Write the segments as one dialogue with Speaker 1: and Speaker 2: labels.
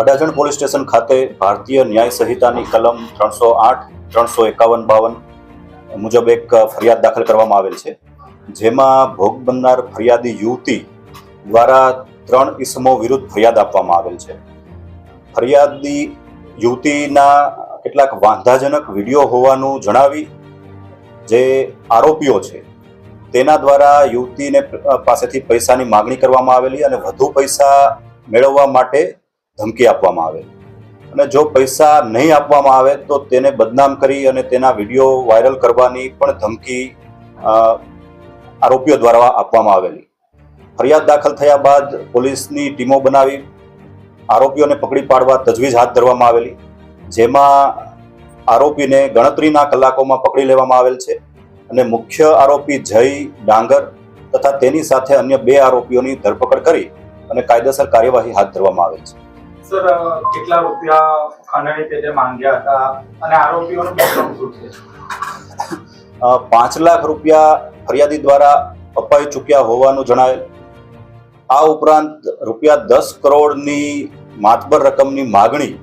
Speaker 1: Adajan police station ખાતે ભારતીય ન્યાય સંહિતાની કલમ ત્રણસો આઠ, ત્રણસો એકાવન, બાવન મુજબ એક ફરિયાદ દાખલ કરવામાં આવેલ છે. જેમાં ભોગ બનનાર ફરિયાદી યુવતી દ્વારા ત્રણ ઇસમો વિરુદ્ધ ફરિયાદ આપવામાં આવેલ છે. ફરિયાદી યુવતીના કેટલાક વાંધાજનક વીડિયો હોવાનું જણાવી જે આરોપીઓ છે તેના દ્વારા યુવતીને પાસેથી પૈસાની માગણી કરવામાં આવેલી અને વધુ પૈસા મેળવવા માટે ધમકી આપવામાં આવેલી. અને જો પૈસા નહીં આપવામાં આવે તો તેને બદનામ કરી અને તેના વીડિયો વાયરલ કરવાની પણ ધમકી આરોપીઓ દ્વારા આપવામાં આવેલી. ફરિયાદ દાખલ થયા બાદ પોલીસની ટીમો બનાવી, આરોપીઓને પકડી પાડવા તજવીજ હાથ ધરવામાં આવેલી, જેમાં આરોપીને ગણતરીના કલાકોમાં પકડી લેવામાં આવેલ છે. અને મુખ્ય આરોપી જય ડાંગર તથા તેની સાથે અન્ય બે આરોપીઓની ધરપકડ કરી અને કાયદેસર કાર્યવાહી હાથ ધરવામાં આવેલ છે.
Speaker 2: સર કેટલા રૂપિયા ખંડણી પેટે માંગ્યા હતા અને આરોપીઓનું બેકગ્રાઉન્ડ શું છે?
Speaker 1: પાંચ લાખ રૂપિયા ફરિયાદી દ્વારા અપાઈ ચૂક્યા હોવાનું જણાયેલ આ ઉપરાંત રૂપિયા દસ કરોડની માતબર રકમની માગણી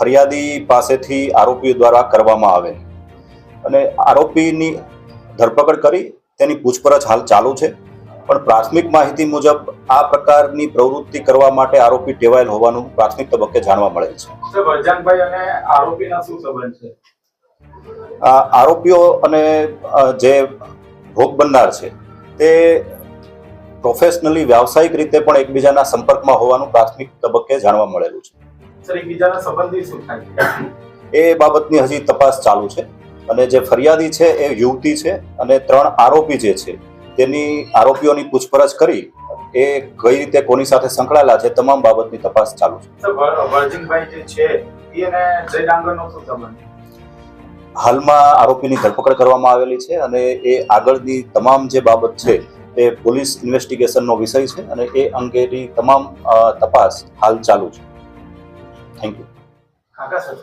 Speaker 1: ફરિયાદી પાસેથી આરોપીઓ દ્વારા કરવામાં આવેલ. અને આરોપીની ધરપકડ કરી તેની પૂછપરછ હાલ ચાલુ છે. પણ પ્રાથમિક માહિતી મુજબ આ પ્રકારની પ્રવૃત્તિ કરવા માટે આરોપી ટેવાયેલ હોવાનું પ્રાથમિક તબક્કે જાણવા મળેલ છે. આરોપીઓ અને જે ભોગ બનનાર છે તે પ્રોફેશનલી વ્યાવસાયિક રીતે પણ એકબીજાના સંપર્કમાં હોવાનું પ્રાથમિક તબક્કે જાણવા મળેલું છે? એ બાબતની હજી તપાસ ચાલુ છે. અને જે ફરિયાદી છે એ યુવતી છે અને ત્રણ આરોપી જે છે તેની આરોપીઓની પૂછપરછ કરી એ કઈ રીતે કોની સાથે સંકળાયેલા છે તમામ બાબતની તપાસ ચાલુ છે.
Speaker 2: એ
Speaker 1: હાલમાં આરોપીની ધરપકડ કરવામાં આવેલી છે અને એ આગળની તમામ જે બાબત છે તે પોલીસ ઇન્વેસ્ટિગેશનનો વિષય છે અને એ અંગેની તમામ તપાસ હાલ ચાલુ છે. Thank you.